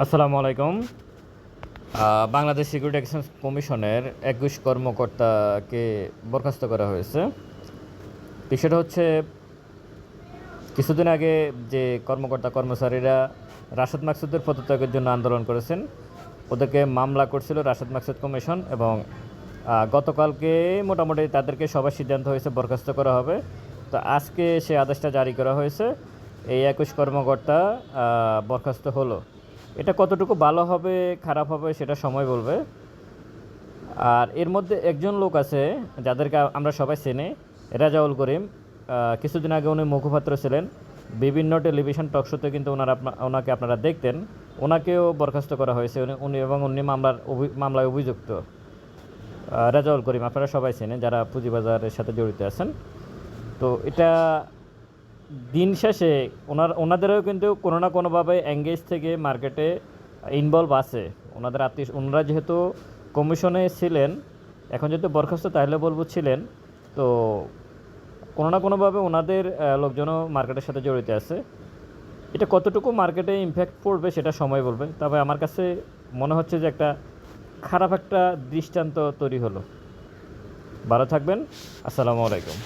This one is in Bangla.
আসসালামু আলাইকুম। বাংলাদেশ সিকিউরিটি এক্সচেঞ্জ কমিশনের একুশ কর্মকর্তাকে বরখাস্ত করা হয়েছে। বিষয়টা হচ্ছে, কিছুদিন আগে যে কর্মকর্তা কর্মচারীরা রাশেদ মাকসুদের পদত্যাগের জন্য আন্দোলন করেছেন, ওদেরকে মামলা করছিল রাশেদ মাকসুদ কমিশন এবং গতকালকে মোটামুটি তাদেরকে সবার সিদ্ধান্ত হয়েছে বরখাস্ত করা হবে। তো আজকে সে আদেশটা জারি করা হয়েছে। এই একুশ কর্মকর্তা বরখাস্ত হলো। এটা কতটুকু ভালো হবে, খারাপ হবে সেটা সময় বলবে। আর এর মধ্যে একজন লোক আছে যাদেরকে আমরা সবাই চেনে, রাজাউল করিম। কিছুদিন আগে উনি মুখপাত্র ছিলেন। বিভিন্ন টেলিভিশন টক শোতে কিন্তু ওনার আপনা, ওনাকে আপনারা দেখতেন। ওনাকেও বরখাস্ত করা হয়েছে। উনি এবং উনি মামলার মামলায় অভিযুক্ত। রাজাউল করিম, আপনারা সবাই চেনেন, যারা পুঁজিবাজারের সাথে জড়িত আছেন। তো এটা দিন শেষে ওনার, ওনাদেরও কিন্তু কোনো না কোনোভাবে এঙ্গেজ থেকে মার্কেটে ইনভলভ আছে। ওনাদের আত্মীয়, ওনারা যেহেতু কমিশনে ছিলেন, এখন যেহেতু বরখাস্ত তাহলে বলব ছিলেন, তো কোনো না কোনোভাবে ওনাদের লোকজনও মার্কেটের সাথে জড়িত আছে। এটা কতটুকু মার্কেটে ইমপ্যাক্ট পড়বে সেটা সময় বলবে, তবে আমার কাছে মনে হচ্ছে যে একটা খারাপ একটা দৃষ্টান্ত তৈরি হলো। ভালো থাকবেন, আসসালামু আলাইকুম।